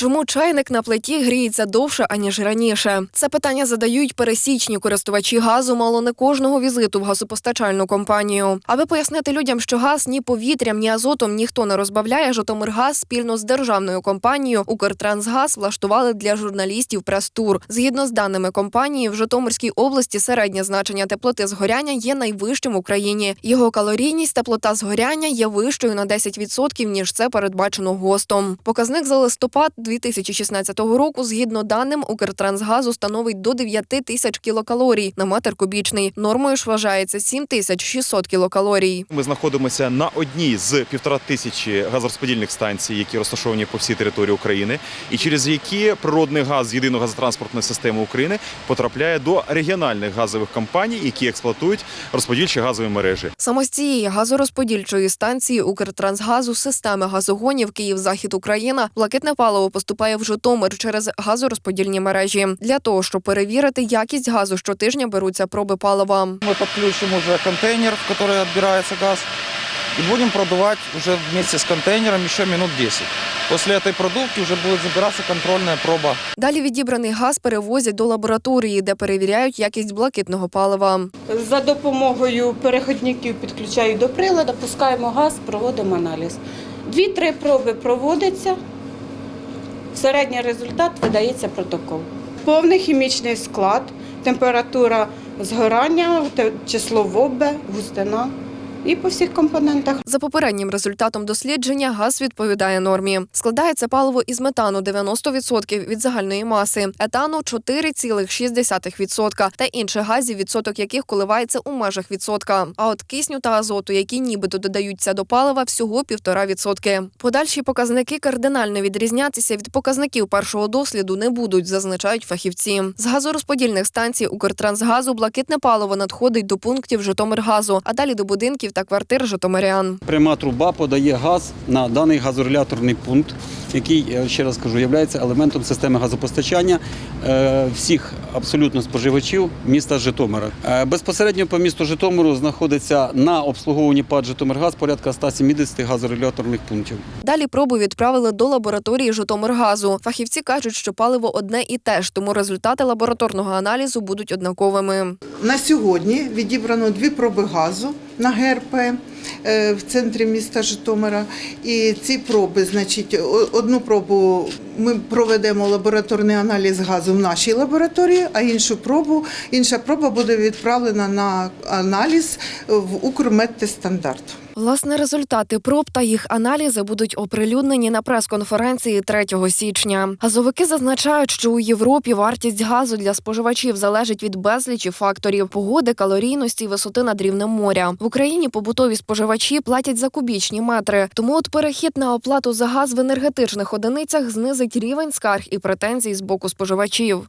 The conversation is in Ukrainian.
Чому чайник на плиті гріється довше аніж раніше? Це питання задають пересічні користувачі газу мало не кожного візиту в газопостачальну компанію. Аби пояснити людям, що газ ні повітрям, ні азотом ніхто не розбавляє, Житомиргаз спільно з державною компанією Укртрансгаз влаштували для журналістів прес-тур. Згідно з даними компанії, в Житомирській області середнє значення теплоти згоряння є найвищим в Україні. Його калорійність теплота згоряння є вищою на 10%, ніж це передбачено ГОСТом. Показник за листопад 2016 року, згідно даним Укртрансгазу, становить до 9 тисяч кілокалорій на метр кубічний. Нормою ж вважається 7600 кілокалорій. Ми знаходимося на одній з півтора тисячі газорозподільних станцій, які розташовані по всій території України, і через які природний газ з єдиної газотранспортної системи України потрапляє до регіональних газових компаній, які експлуатують розподільчі газові мережі. Саме з цієї газорозподільчої станції Укртрансгазу системи газогонів Київ-Захід Україна блакитне паливо поступає в Житомир через газорозподільні мережі. Для того щоб перевірити якість газу, щотижня беруться проби палива. Мы подключим уже контейнер, в который отбирается газ, и будем продувать уже вместе с контейнером еще минут 10. После этой продувки уже будет забираться контрольная проба Далі відібраний газ перевозять до лабораторії, де перевіряють якість блакитного палива. За допомогою переходників підключають до приладу, пускаємо газ, проводимо аналіз. Дві-три проби проводяться, середній результат видається протокол. Повний хімічний склад, температура згорання, число ВОБ, густина і по всіх компонентах. За попереднім результатом дослідження газ відповідає нормі. Складається паливо із метану 90% від загальної маси, етану 4,6% та інших газів, відсоток яких коливається у межах відсотка. А от кисню та азоту, які нібито додаються до палива, всього 1,5%. Подальші показники кардинально відрізнятися від показників першого досліду не будуть, зазначають фахівці. З газорозподільних станцій Укртрансгазу блакитне паливо надходить до пунктів Житомиргазу, а далі до будинків та квартир Житомирян. Пряма труба подає газ на даний газореляторний пункт, який, ще раз кажу, є елементом системи газопостачання е, всіх абсолютно споживачів міста Житомира. Е, Безпосередньо по місту Житомиру знаходиться на обслуговуванні ПАД Житомиргаз порядка 170 газореляторних пунктів. Далі пробу відправили до лабораторії Житомиргазу. Фахівці кажуть, що паливо одне і те ж, тому результати лабораторного аналізу будуть однаковими. На сьогодні відібрано дві проби газу на ГРП в центрі міста Житомира. І ці проби, значить, одну пробу ми проведемо лабораторний аналіз газу в нашій лабораторії, а іншу пробу, інша проба буде відправлена на аналіз в Укрмедтестандарт. Власне, результати проб та їх аналізи будуть оприлюднені на прес-конференції 3 січня. Газовики зазначають, що у Європі вартість газу для споживачів залежить від безлічі факторів погоди, калорійності висоти над рівнем моря. В Україні побутові споживачі платять за кубічні метри. Тому от перехід на оплату за газ в енергетичних одиницях знизить рівень скарг і претензій з боку споживачів.